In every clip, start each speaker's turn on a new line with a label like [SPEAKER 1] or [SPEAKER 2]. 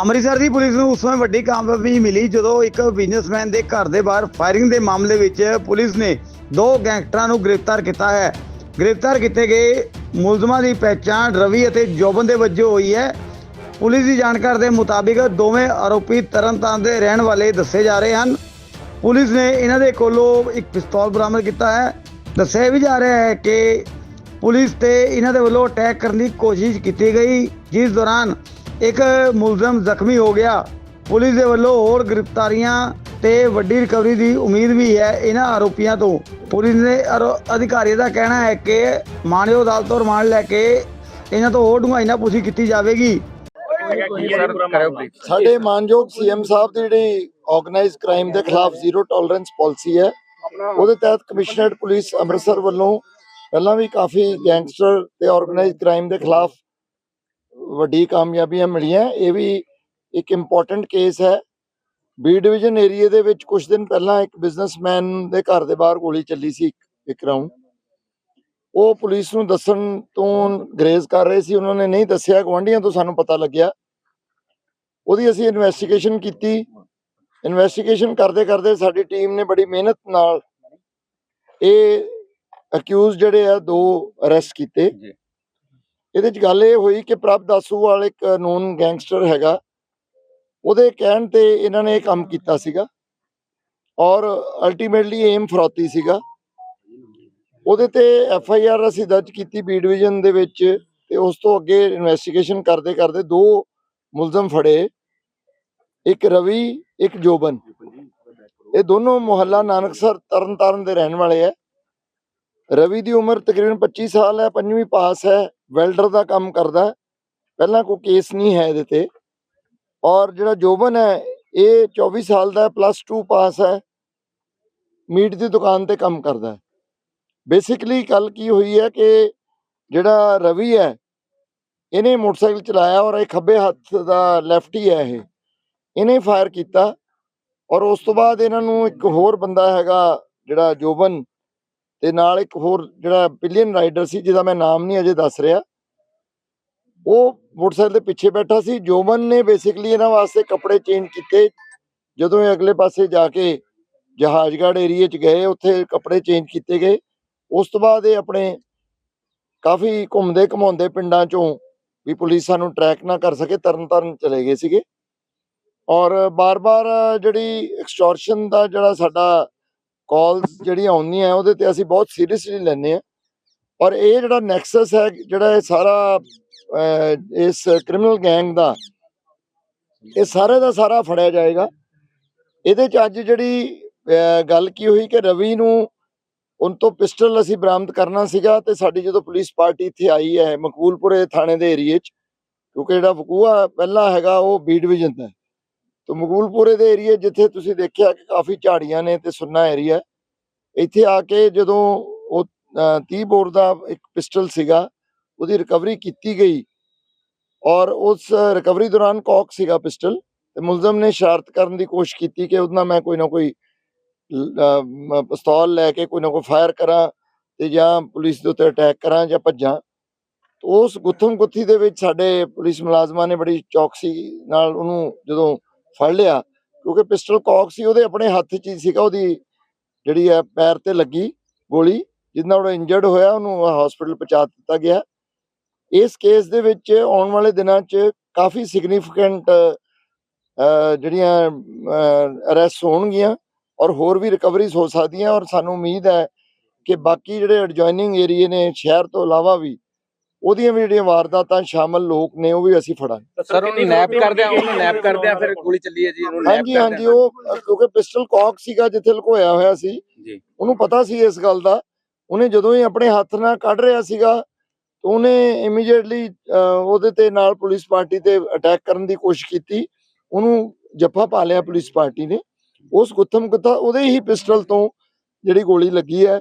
[SPEAKER 1] ਅੰਮ੍ਰਿਤਸਰ ਦੀ police ਨੂੰ ਉਸ ਸਮੇਂ ਵੱਡੀ ਕਾਮਯਾਬੀ ਮਿਲੀ ਜਦੋਂ ਇੱਕ ਬਿਜ਼ਨਸਮੈਨ ਦੇ ਘਰ ਦੇ ਬਾਹਰ ਫਾਇਰਿੰਗ ਦੇ ਮਾਮਲੇ ਵਿੱਚ ਪੁਲਿਸ ਨੇ ਦੋ ਗੈਂਗਸਟਰਾਂ ਨੂੰ ਗ੍ਰਿਫਤਾਰ ਕੀਤਾ ਹੈ। ਗ੍ਰਿਫਤਾਰ ਕੀਤੇ ਗਏ ਮੁਲਜ਼ਮਾਂ ਦੀ ਪਹਿਚਾਣ ਰਵੀ ਅਤੇ ਜੋਬਨ ਦੇ ਵਜੋਂ ਹੋਈ ਹੈ। ਪੁਲਿਸ ਦੀ ਜਾਣਕਾਰੀ ਦੇ ਮੁਤਾਬਿਕ ਦੋਵੇਂ ਆਰੋਪੀ ਤਰਨਤਾਰਨ ਦੇ ਰਹਿਣ ਵਾਲੇ ਦੱਸੇ ਜਾ ਰਹੇ ਹਨ। ਪੁਲਿਸ ਨੇ ਇਹਨਾਂ ਦੇ ਕੋਲੋਂ ਇੱਕ ਪਿਸਤੌਲ ਬਰਾਮਦ ਕੀਤਾ ਹੈ। ਦੱਸਿਆ ਵੀ ਜਾ ਰਿਹਾ ਹੈ ਕਿ ਪੁਲਿਸ ਤੇ ਇਹਨਾਂ ਦੇ ਵੱਲੋਂ ਅਟੈਕ ਕਰਨ ਦੀ ਕੋਸ਼ਿਸ਼ ਕੀਤੀ ਗਈ, ਜਿਸ ਦੌਰਾਨ ਇੱਕ ਮੁਲਜ਼ਮ ਜ਼ਖਮੀ ਹੋ ਗਿਆ। ਪੁਲਿਸ ਦੇ ਵੱਲੋਂ ਹੋਰ ਗ੍ਰਿਫਤਾਰੀਆਂ ਤੇ ਵੱਡੀ ਰਿਕਵਰੀ ਦੀ ਉਮੀਦ ਵੀ ਹੈ ਇਹਨਾਂ ਆਰੋਪੀਆਂ ਤੋਂ। ਪੁਲਿਸ ਦੇ ਅਧਿਕਾਰੀਆਂ ਦਾ ਕਹਿਣਾ ਹੈ ਕਿ ਮਾਨਯੋਗ ਅਦਾਲਤ ਤੋਂ ਰਿਮਾਂਡ ਲੈ ਕੇ ਇਹਨਾਂ ਤੋਂ ਹੋਰ ਡੂੰਘਾਈ ਨਾਲ ਪੁੱਛੀ ਕੀਤੀ ਜਾਵੇਗੀ।
[SPEAKER 2] ਸਾਡੇ ਮਾਨਯੋਗ ਸੀਐਮ ਸਾਹਿਬ ਦੀ ਜਿਹੜੀ ਆਰਗੇਨਾਈਜ਼ ਕ੍ਰਾਈਮ ਦੇ ਖਿਲਾਫ ਜ਼ੀਰੋ ਟੋਲਰੈਂਸ ਪਾਲਿਸੀ ਹੈ। ਉਹਦੇ ਤਹਿਤ ਕਮਿਸ਼ਨਰੇਟ ਪੁਲਿਸ ਅੰਮ੍ਰਿਤਸਰ ਵੱਲੋਂ ਪਹਿਲਾਂ ਵੀ ਕਾਫੀ ਗੈਂਗਸਟਰ ਤੇ ਆਰਗੇਨਾਈਜ਼ ਕ੍ਰਾਈਮ ਦੇ ਖਿਲਾਫ ਵੱਡੀ ਕਾਮਯਾਬੀਆਂ ਮਿਲੀਆਂ। ਇਹ ਵੀ ਇੱਕ ਇੰਪੋਰਟੈਂਟ ਕੇਸ ਹੈ। ਬੀ ਡਿਵੀਜ਼ਨ ਏਰੀਆ ਦੇ ਵਿੱਚ ਕੁਝ ਦਿਨ ਪਹਿਲਾਂ ਇੱਕ ਬਿਜ਼ਨਸਮੈਨ ਦੇ ਘਰ ਦੇ ਬਾਹਰ ਗੋਲੀ ਚੱਲੀ ਸੀ ਇੱਕ- ਰਾਉਂਡ ਉਹ ਪੁਲਿਸ ਨੂੰ ਦੱਸਣ ਤੋਂ ਗਰੇਜ਼ ਕਰ ਰਹੇ ਸੀ। ਉਹਨਾਂ ਨੇ ਨਹੀਂ ਦੱਸਿਆ। ਗਵਾਂਢੀਆਂ ਤੋਂ ਸਾਨੂੰ ਪਤਾ ਲੱਗਿਆ। ਉਹਦੀ ਅਸੀਂ ਇਨਵੈਸਟੀਗੇਸ਼ਨ ਕੀਤੀ। ਇਨਵੈਸਟੀਗੇਸ਼ਨ ਕਰਦੇ ਕਰਦੇ ਸਾਡੀ ਟੀਮ ਨੇ ਬੜੀ ਮਿਹਨਤ ਨਾਲ ਇਹ ਅਕਿਊਜ਼ ਜਿਹੜੇ ਆ ਦੋ ਅਰੈਸਟ ਕੀਤੇ। ਇਹਦੇ ਚ ਗੱਲ ਇਹ ਹੋਈ ਕਿ ਪ੍ਰਭ ਦਾਸੂ ਵਾਲ ਇੱਕ ਨੋਨ ਗੈਂਗਸਟਰ ਹੈਗਾ। ਉਹਦੇ ਕਹਿਣ ਤੇ ਇਹਨਾਂ ਨੇ ਇਹ ਕੰਮ ਕੀਤਾ ਸੀਗਾ। ਔਰ ਅਲਟੀਮੇਟਲੀ ਏਮ ਫਰੋਤੀ ਸੀਗਾ। ਉਹਦੇ ਤੇ ਐਫ ਆਈ ਆਰ ਅਸੀਂ ਦਰਜ ਕੀਤੀ ਬੀ ਡਿਵੀਜ਼ਨ ਦੇ ਵਿੱਚ ਤੇ ਉਸ ਤੋਂ ਅੱਗੇ ਇਨਵੈਸਟੀਗੇਸ਼ਨ ਕਰਦੇ ਕਰਦੇ ਦੋ ਮੁਲਜ਼ਮ ਫੜੇ। ਇੱਕ ਰਵੀ, ਇੱਕ ਜੋਬਨ। ਇਹ ਦੋਨੋਂ ਮੁਹੱਲਾ ਨਾਨਕਸਰ ਤਰਨਤਾਰਨ ਦੇ ਰਹਿਣ ਵਾਲੇ ਹੈ ਰਵੀ ਦੀ ਉਮਰ ਤਕਰੀਬਨ 25 ਸਾਲ ਹੈ, ਪੰਜਵੀਂ ਪਾਸ ਹੈ। ਵੈਲਡਰ ਦਾ ਕੰਮ ਕਰਦਾ ਪਹਿਲਾਂ ਕੋਈ ਕੇਸ ਨਹੀਂ ਹੈ ਇਹਦੇ ਤੇ। ਔਰ ਜਿਹੜਾ ਜੋਬਨ ਹੈ, ਇਹ 24 ਸਾਲ ਦਾ ਪਲੱਸ 2 ਪਾਸ ਹੈ। ਮੀਟ ਦੀ ਦੁਕਾਨ ਤੇ ਕੰਮ ਕਰਦਾ ਹੈ। ਬੇਸਿਕਲੀ ਗੱਲ ਕੀ ਹੋਈ ਹੈ ਕਿ ਜਿਹੜਾ ਰਵੀ ਹੈ, ਇਹਨੇ ਮੋਟਰਸਾਈਕਲ ਚਲਾਇਆ ਔਰ ਇਹ ਖੱਬੇ ਹੱਥ ਦਾ ਲੈਫਟੀ ਹੈ ਇਹ। ਇਹਨੇ ਫਾਇਰ ਕੀਤਾ ਔਰ ਉਸ ਤੋਂ ਬਾਅਦ ਇਹਨਾਂ ਨੂੰ ਇੱਕ ਹੋਰ ਬੰਦਾ ਹੈਗਾ ਜਿਹੜਾ ਜੋਬਨ ਤੇ ਨਾਲ ਇੱਕ ਹੋਰ ਜਿਹੜਾ ਪਿਲੀਅਨ ਰਾਈਡਰ ਸੀ, ਜਿਹਦਾ ਮੈਂ ਨਾਮ ਨਹੀਂ ਅਜੇ ਦੱਸ ਰਿਹਾ, ਉਹ ਮੋਟਰਸਾਈਕਲ ਦੇ ਪਿੱਛੇ ਬੈਠਾ ਸੀ। ਜੋਬਨ ਨੇ ਬੇਸਿਕਲੀ ਇਹਨਾਂ ਵਾਸਤੇ ਕੱਪੜੇ ਚੇਂਜ ਕੀਤੇ। ਜਦੋਂ ਇਹ ਅਗਲੇ ਪਾਸੇ ਜਾ ਕੇ ਜਹਾਜ਼ਗੜ੍ਹ ਏਰੀਏ 'ਚ ਗਏ, ਉੱਥੇ ਕੱਪੜੇ ਚੇਂਜ ਕੀਤੇ ਗਏ। ਉਸ ਤੋਂ ਬਾਅਦ ਇਹ ਆਪਣੇ ਕਾਫੀ ਘੁੰਮਦੇ ਘਮਾਉਂਦੇ ਪਿੰਡਾਂ 'ਚੋਂ ਵੀ ਪੁਲਿਸ ਸਾਨੂੰ ਟਰੈਕ ਨਾ ਕਰ ਸਕੇ ਤਰਨ ਤਾਰਨ ਚਲੇ ਗਏ ਸੀਗੇ। ਔਰ ਬਾਰ-ਬਾਰ ਜਿਹੜੀ ਐਕਸਟੋਰਸ਼ਨ ਦਾ ਜਿਹੜਾ ਸਾਡਾ ਕਾਲਸ ਜਿਹੜੀਆਂ ਆਉਂਦੀਆਂ, ਉਹਦੇ ਤੇ ਅਸੀਂ ਬਹੁਤ ਸੀਰੀਅਸਲੀ ਲੈਂਦੇ ਆ ਔਰ ਇਹ ਜਿਹੜਾ ਨੈਕਸਸ ਹੈ, ਜਿਹੜਾ ਇਹ ਸਾਰਾ ਇਸ ਕ੍ਰਿਮੀਨਲ ਗੈਂਗ ਦਾ, ਇਹ ਸਾਰੇ ਦਾ ਸਾਰਾ ਫੜਿਆ ਜਾਏਗਾ। ਇਹਦੇ ਚ ਅੱਜ ਜਿਹੜੀ ਗੱਲ ਕੀ ਹੋਈ ਕਿ ਰਵੀ ਨੂੰ ਉਨ ਤੋਂ ਪਿਸਟਲ ਅਸੀਂ ਬਰਾਮਦ ਕਰਨਾ ਸੀਗਾ ਤੇ ਸਾਡੀ ਜਦੋਂ ਪੁਲਿਸ ਪਾਰਟੀ ਇੱਥੇ ਆਈ ਹੈ, ਮਕਬੂਲਪੁਰੇ ਥਾਣੇ ਦੇ ਏਰੀਏ 'ਚ, ਕਿਉਂਕਿ ਜਿਹੜਾ ਵਕੂਆ ਪਹਿਲਾ ਹੈਗਾ, ਉਹ ਬੀ ਡਿਵੀਜ਼ਨ ਦਾ ਤੋ ਮਕਬੂਲਪੁਰੇ ਦੇ ਏਰੀਏ ਜਿੱਥੇ ਤੁਸੀਂ ਦੇਖਿਆ ਕਿ ਕਾਫੀ ਝਾੜੀਆਂ ਨੇ ਤੇ ਸੁੰਨਾ ਏਰੀਆ ਇੱਥੇ ਆ ਕੇ ਜਦੋਂ ਉਹ ਅਹ, 30 ਬੋਰ ਦਾ ਇੱਕ ਪਿਸਟਲ ਸੀਗਾ ਉਹਦੀ ਰਿਕਵਰੀ ਕੀਤੀ ਗਈ ਔਰ ਉਸ ਰਿਕਵਰੀ ਦੌਰਾਨ ਕੌਕ ਸੀਗਾ ਪਿਸਟਲ ਤੇ ਮੁਲਜ਼ਮ ਨੇ ਸ਼ਰਾਰਤ ਕਰਨ ਦੀ ਕੋਸ਼ਿਸ਼ ਕੀਤੀ ਕਿ ਉਹਦਾ ਮੈਂ ਕੋਈ ਨਾ ਕੋਈ ਪਿਸਤੌਲ ਲੈ ਕੇ ਕੋਈ ਨਾ ਕੋਈ ਫਾਇਰ ਕਰਾਂ ਤੇ ਜਾਂ ਪੁਲਿਸ ਦੇ ਉੱਤੇ ਅਟੈਕ ਕਰਾਂ ਜਾਂ ਭੱਜਾਂ। ਉਸ ਗੁੱਥਮ ਗੁੱਥੀ ਦੇ ਵਿੱਚ ਸਾਡੇ ਪੁਲਿਸ ਮੁਲਾਜ਼ਮਾਂ ਨੇ ਬੜੀ ਚੌਕਸੀ ਨਾਲ ਉਹਨੂੰ ਜਦੋਂ ਫੜ ਲਿਆ, ਕਿਉਂਕਿ ਪਿਸਟਲ ਕੌਕ ਸੀ, ਉਹਦੇ ਆਪਣੇ ਹੱਥ 'ਚ ਹੀ ਸੀਗਾ, ਉਹਦੀ ਜਿਹੜੀ ਹੈ, ਪੈਰ ਤੇ ਲੱਗੀ ਗੋਲੀ ਜਿਸ ਨਾਲ ਉਹ ਇੰਜਰਡ ਹੋਇਆ, ਉਹਨੂੰ ਹਸਪੀਟਲ ਪਹੁੰਚਾ ਦਿੱਤਾ ਗਿਆ। ਇਸ ਕੇਸ ਦੇ ਵਿੱਚ ਆਉਣ ਵਾਲੇ ਦਿਨਾਂ 'ਚ ਕਾਫੀ ਸਿਗਨੀਫੀਕੈਂਟ ਜਿਹੜੀਆਂ ਅਰੈਸਟ ਹੋਣਗੀਆਂ ਔਰ ਹੋਰ ਵੀ ਰਿਕਵਰੀਜ਼ ਹੋ ਸਕਦੀਆਂ ਔਰ ਸਾਨੂੰ ਉਮੀਦ ਹੈ ਕਿ ਬਾਕੀ ਜਿਹੜੇ ਐਡਜੋਇਨਿੰਗ ਏਰੀਏ ਨੇ, ਸ਼ਹਿਰ ਤੋਂ ਇਲਾਵਾ ਵੀ ਉਹਦੀਆਂ ਵੀ ਜਿਹੜੀਆਂ ਵਾਰਦਾਤਾਂ ਸ਼ਾਮਲ ਲੋਕ ਨੇ ਉਹ ਵੀ ਅਸੀਂ ਫੜਾਂਗੇ।
[SPEAKER 3] ਸਰ ਉਹਨੂੰ ਨੈਪ ਕਰਦੇ ਆ ਉਹਨੂੰ ਨੈਪ ਕਰਦੇ ਆ ਫਿਰ ਗੋਲੀ ਚੱਲੀ ਹੈ ਜੀ ਉਹਨੂੰ ਨੈਪ
[SPEAKER 2] ਹਾਂਜੀ ਹਾਂਜੀ ਉਹ ਕਿਉਂਕਿ ਪਿਸਟਲ ਕੌਕ ਸੀਗਾ ਜਿੱਥੇ ਲੁਕੋਇਆ ਹੋਇਆ ਸੀ।
[SPEAKER 3] ਜੀ।
[SPEAKER 2] ਉਹਨੂੰ ਪਤਾ ਸੀ ਇਸ ਗੱਲ ਦਾ। ਉਹਨੇ ਜਦੋਂ ਹੀ ਆਪਣੇ ਹੱਥ ਨਾਲ ਕੱਢ ਰਿਹਾ ਸੀਗਾ ਤਾਂ ਉਹਨੇ ਇਮੀਡੀਏਟਲੀ ਉਹਦੇ ਤੇ ਨਾਲ ਪੁਲਿਸ ਪਾਰਟੀ ਤੇ ਅਟੈਕ ਕਰਨ ਦੀ ਕੋਸ਼ਿਸ਼ ਕੀਤੀ। ਉਹਨੂੰ ਜੱਫਾ ਪਾ ਲਿਆ ਪੁਲਿਸ ਪਾਰਟੀ ਨੇ। ਉਸ ਗੁੱਥਮ ਗੁੱਥਾ ਉਹਦੇ ਹੀ ਪਿਸਟਲ ਤੋਂ ਜਿਹੜੀ ਗੋਲੀ ਲੱਗੀ ਹੈ।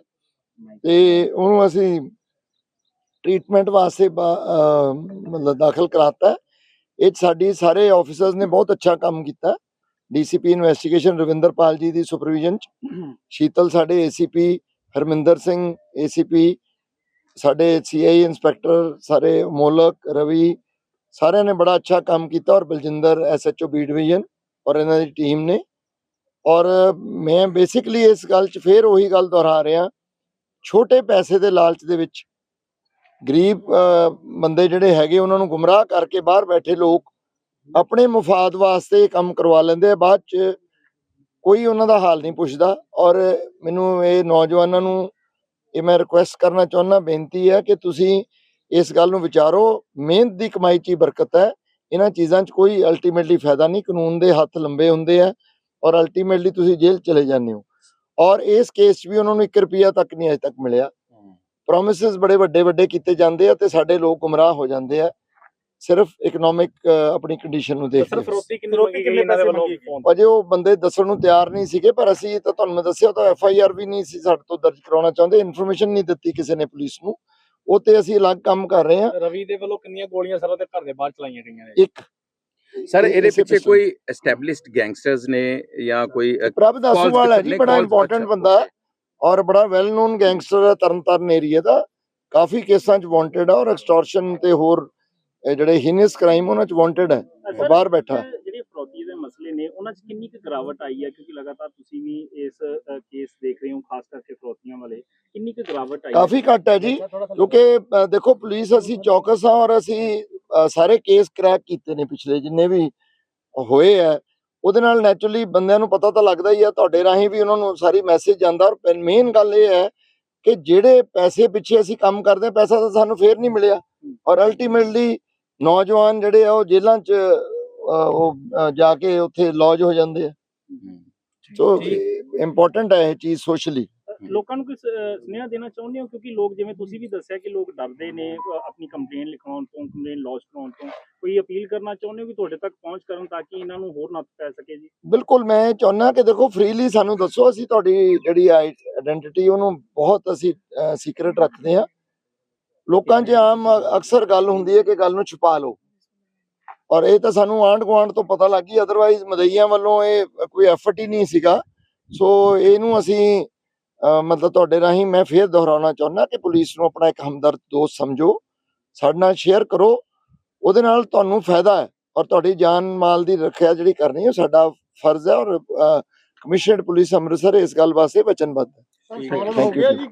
[SPEAKER 2] ਤੇ ਉਹਨੂੰ ਅਸੀਂ ਟ੍ਰੀਟਮੈਂਟ ਵਾਸਤੇ ਮਤਲਬ ਦਾਖਲ ਕਰਾਤਾ ਇਹ ਸਾਡੀ ਸਾਰੇ ਆਫੀਸਰਸ ਨੇ ਬਹੁਤ ਅੱਛਾ ਕੰਮ ਕੀਤਾ। ਡੀਸੀਪੀ ਇਨਵੈਸਟੀਗੇਸ਼ਨ ਰਵਿੰਦਰਪਾਲ ਜੀ ਦੀ ਸੁਪਰਵਿਜ਼ਨ ਚ। ਸ਼ੀਤਲ ਸਾਡੇ ਏਸੀਪੀ ਹਰਮਿੰਦਰ ਸਿੰਘ ਏਸੀਪੀ ਸਾਡੇ ਸੀਆਈ ਇੰਸਪੈਕਟਰ ਸਾਰੇ ਮੋਲਕ, ਰਵੀ, ਸਾਰਿਆਂ ਨੇ ਬੜਾ ਅੱਛਾ ਕੰਮ ਕੀਤਾ ਔਰ ਬਲਜਿੰਦਰ ਐਸਐਚਓ ਬੀ ਡਿਵੀਜ਼ਨ ਔਰ ਇਹਨਾਂ ਦੀ ਟੀਮ ਨੇ। ਔਰ ਮੈਂ ਬੇਸਿਕਲੀ ਇਸ ਗੱਲ 'ਚ ਫੇਰ ਉਹੀ ਗੱਲ ਦੁਹਰਾ ਰਿਹਾ। ਛੋਟੇ ਪੈਸੇ ਦੇ ਲਾਲਚ ਦੇ ਵਿੱਚ ਗਰੀਬ ਬੰਦੇ ਜਿਹੜੇ ਹੈਗੇ ਉਹਨਾਂ ਨੂੰ ਗੁੰਮਰਾਹ ਕਰਕੇ ਬਾਹਰ ਬੈਠੇ ਲੋਕ ਆਪਣੇ ਮੁਫਾਦ ਵਾਸਤੇ ਕੰਮ ਕਰਵਾ ਲੈਂਦੇ ਆ, ਬਾਅਦ 'ਚ ਕੋਈ ਉਹਨਾਂ ਦਾ ਹਾਲ ਨਹੀਂ ਪੁੱਛਦਾ। ਔਰ ਮੈਨੂੰ ਇਹ ਨੌਜਵਾਨਾਂ ਨੂੰ ਇਹ ਮੈਂ ਰਿਕੁਐਸਟ ਕਰਨਾ ਚਾਹੁੰਦਾ, ਬੇਨਤੀ ਹੈ ਕਿ ਤੁਸੀਂ ਇਸ ਗੱਲ ਨੂੰ ਵਿਚਾਰੋ। ਮਿਹਨਤ ਦੀ ਕਮਾਈ 'ਚ ਹੀ ਬਰਕਤ ਹੈ। ਇਹਨਾਂ ਚੀਜ਼ਾਂ 'ਚ ਕੋਈ ਅਲਟੀਮੇਟਲੀ ਫਾਇਦਾ ਨਹੀਂ। ਕਾਨੂੰਨ ਦੇ ਹੱਥ ਲੰਬੇ ਹੁੰਦੇ ਆ ਔਰ ਅਲਟੀਮੇਟਲੀ ਤੁਸੀਂ ਜੇਲ੍ਹ ਚਲੇ ਜਾਂਦੇ ਹੋ। ਔਰ ਇਸ ਕੇਸ 'ਚ ਵੀ ਉਹਨਾਂ ਨੂੰ 1 ਰੁਪਿਆ ਤੱਕ ਨਹੀਂ ਅਜੇ ਤੱਕ ਮਿਲਿਆ। ਪ੍ਰੋਮਿਸਸ ਬੜੇ ਵੱਡੇ ਵੱਡੇ ਕੀਤੇ ਜਾਂਦੇ ਆ ਤੇ ਸਾਡੇ ਲੋਕ ਗੁੰਮਰਾਹ ਹੋ ਜਾਂਦੇ ਆ। ਸਿਰਫ ਇਕਨੋਮਿਕ ਆਪਣੀ ਕੰਡੀਸ਼ਨ ਨੂੰ ਦੇਖ
[SPEAKER 4] ਸਰ
[SPEAKER 2] ਕੇ
[SPEAKER 4] ਫਰੋਤੀ ਕਿੰਨੀ ਮੰਗੀ ਵੱਲੋਂ ਫੋਨ
[SPEAKER 2] ਅਜੇ ਉਹ ਬੰਦੇ ਦੱਸਣ ਨੂੰ ਤਿਆਰ ਨਹੀਂ ਸੀਗੇ ਪਰ ਅਸੀਂ ਤਾਂ ਤੁਹਾਨੂੰ ਮੈਂ ਦੱਸਿਆ ਤਾਂ ਐਫ ਆਈ ਆਰ ਵੀ ਨਹੀਂ ਸੀ ਸਾਡੇ ਤੋਂ ਦਰਜ ਕਰਾਉਣਾ ਚਾਹੁੰਦੇ ਇਨਫੋਰਮੇਸ਼ਨ ਨਹੀਂ ਦਿੱਤੀ ਕਿਸੇ ਨੇ ਪੁਲਿਸ ਨੂੰ। ਉਹ ਤੇ ਅਸੀਂ ਅਲੱਗ ਕੰਮ ਕਰ ਰਹੇ ਹਾਂ।
[SPEAKER 4] ਰਵੀ ਦੇ ਵੱਲੋਂ ਕਿੰਨੀਆਂ ਗੋਲੀਆਂ ਸਰ ਉਹਦੇ ਘਰ ਦੇ ਬਾਹਰ ਚਲਾਈਆਂ ਗਈਆਂ ਨੇ?
[SPEAKER 2] ਇੱਕ।
[SPEAKER 3] ਸਰ
[SPEAKER 2] ਇਹ-
[SPEAKER 3] ਇਹਦੇ ਪਿੱਛੇ। ਕੋਈ ਐਸਟੈਬਲਿਸ਼ਡ ਗੈਂਗਸਟਰਸ ਨੇ ਜਾਂ ਕੋਈ
[SPEAKER 2] ਪ੍ਰਭ ਦਾਸੂਵਾਲ ਹੈ ਜੀ ਬੜਾ ਇੰਪੋਰਟੈਂਟ ਬੰਦਾ ਹੈ। ਔਰ ਬੜਾ ਵੈਲ ਨੋਨ ਗੈਂਗਸਟਰ ਹੈ ਤਰਨਤਾਰਨ ਏਰੀਆ ਦਾ। ਕਾਫੀ ਕੇਸਾਂ 'ਚ ਵਾਂਟਡ ਹੈ ਔਰ ਐਕਸਟੋਰਸ਼ਨ ਤੇ ਹੋਰ ਜਿਹੜੇ ਹੀਨਸ ਕ੍ਰਾਈਮ ਉਹਨਾਂ 'ਚ ਵਾਂਟਡ ਹੈ। ਬਾਹਰ ਬੈਠਾ। ਹੈ।
[SPEAKER 5] ਜਿਹੜੇ ਫਰੋਤੀ ਦੇ ਮਸਲੇ ਨੇ ਉਹਨਾਂ 'ਚ ਕਿੰਨੀ ਕੁ ਗਿਰਾਵਟ ਆਈ ਹੈ ਕਿਉਂਕਿ ਲਗਾਤਾਰ ਤੁਸੀਂ ਵੀ ਇਸ ਕੇਸ ਦੇਖ ਰਹੇ ਹੋ ਖਾਸ ਕਰਕੇ ਫਰੋਤੀਆਂ ਵਾਲੇ। ਕਿੰਨੀ ਕੁ ਗਿਰਾਵਟ ਆਈ ਹੈ?
[SPEAKER 2] ਕਾਫੀ ਘੱਟ ਹੈ ਜੀ ਕਿਉਂਕਿ ਦੇਖੋ ਪੁਲਿਸ ਅਸੀਂ ਚੌਕਸ ਹਾਂ ਔਰ ਅਸੀਂ ਸਾਰੇ ਕੇਸ ਕ੍ਰੈਕ ਕੀਤੇ ਨੇ ਪਿਛਲੇ ਜਿੰਨੇ ਵੀ ਹੋਏ ਆ। ਉਹਦੇ ਨਾਲ ਨੈਚੁਰਲੀ ਬੰਦਿਆਂ ਨੂੰ ਪਤਾ ਤਾਂ ਲੱਗਦਾ ਹੀ ਆ ਤੁਹਾਡੇ ਰਾਹੀਂ ਵੀ ਉਹਨਾਂ ਨੂੰ ਸਾਰੀ ਮੈਸੇਜ ਜਾਂਦਾ ਔਰ ਮੇਨ ਗੱਲ ਇਹ ਹੈ ਕਿ ਜਿਹੜੇ ਪੈਸੇ ਪਿੱਛੇ ਅਸੀਂ ਕੰਮ ਕਰਦੇ ਹਾਂ ਪੈਸਾ ਤਾਂ ਸਾਨੂੰ ਫੇਰ ਨਹੀਂ ਮਿਲਿਆ। ਔਰ ਅਲਟੀਮੇਟਲੀ ਨੌਜਵਾਨ ਜਿਹੜੇ ਆ ਉਹ ਜੇਲ੍ਹਾਂ 'ਚ ਉਹ ਜਾ ਕੇ ਉੱਥੇ ਲੌਜ ਹੋ ਜਾਂਦੇ ਆ। ਸੋ ਇੰਪੋਰਟੈਂਟ ਹੈ ਇਹ ਚੀਜ਼ ਸੋਸ਼ਲੀ
[SPEAKER 5] ਲੋਕਾਂ ਨੂੰ ਕੋਈ ਸੁਨੇਹਾ ਦੇਣਾ ਚਾਹੁੰਦੇ ਹੋ? ਕਿਉਂਕਿ ਲੋਕ ਜਿਵੇਂ ਤੁਸੀਂ ਵੀ ਦੱਸਿਆ ਕਿ ਲੋਕ ਡਰਦੇ ਨੇ ਆਪਣੀ ਕੰਪਲੇਨ ਲਿਖਾਉਣ ਤੋਂ ਕੰਪਲੇਨ ਲੌਜ ਕਰਾਉਣ ਤੋਂ ਕੋਈ ਅਪੀਲ ਕਰਨਾ ਚਾਹੁੰਦੇ ਹੋ ਕਿ ਤੁਹਾਡੇ ਤੱਕ ਪਹੁੰਚ ਕਰਨ ਤਾਂ ਕਿ ਇਹਨਾਂ ਨੂੰ ਹੋਰ ਨੱਥ ਪੈ ਸਕੇ ਜੀ?
[SPEAKER 2] ਬਿਲਕੁਲ ਮੈਂ ਚਾਹੁੰਦਾ ਕਿ ਦੇਖੋ ਫ੍ਰੀਲੀ ਸਾਨੂੰ ਦੱਸੋ ਅਸੀਂ ਤੁਹਾਡੀ ਜਿਹੜੀ ਆਇਡੈਂਟੀਟੀ ਉਹਨੂੰ ਬਹੁਤ ਅਸੀਂ ਸੀਕ੍ਰੀਟ ਰੱਖਦੇ ਹਾਂ। ਲੋਕਾਂ 'ਚ ਆਮ ਅਕਸਰ ਗੱਲ ਹੁੰਦੀ ਹੈ ਕਿ ਗੱਲ ਨੂੰ ਛੁਪਾ ਲਓ। ਔਰ ਇਹ ਤਾਂ ਸਾਨੂੰ ਆਂਢ ਗੁਆਂਢ ਤੋਂ ਪਤਾ ਲੱਗ ਗਈ ਅਦਰਵਾਈਜ਼ ਮਦਈਆਂ ਵੱਲੋਂ ਇਹ ਕੋਈ ਐਫਰਟ ਹੀ ਨਹੀਂ ਸੀਗਾ। ਸੋ ਇਹਨੂੰ ਅਸੀਂ ਮਤਲਬ ਤੁਹਾਡੇ ਰਾਹੀਂ ਮੈਂ ਫੇਰ ਦੁਹਰਾਉਣਾ ਚਾਹੁੰਦਾ ਕਿ ਪੁਲਿਸ ਨੂੰ ਆਪਣਾ ਇੱਕ ਹਮਦਰਦ ਦੋਸਤ ਸਮਝੋ ਸਾਡੇ ਨਾਲ ਸ਼ੇਅਰ ਕਰੋ ਉਹਦੇ ਨਾਲ ਤੁਹਾਨੂੰ ਫਾਇਦਾ ਹੈ ਔਰ ਤੁਹਾਡੀ ਜਾਨ ਮਾਲ ਦੀ ਰੱਖਿਆ ਜਿਹੜੀ ਕਰਨੀ ਹੈ ਉਹ ਸਾਡਾ ਫਰਜ਼ ਹੈ ਔਰ ਕਮਿਸ਼ਨਡ ਪੁਲਿਸ ਅੰਮ੍ਰਿਤਸਰ ਇਸ ਗੱਲ ਵਾਸਤੇ ਵਚਨਬੱਧ ਹੈ। Thank you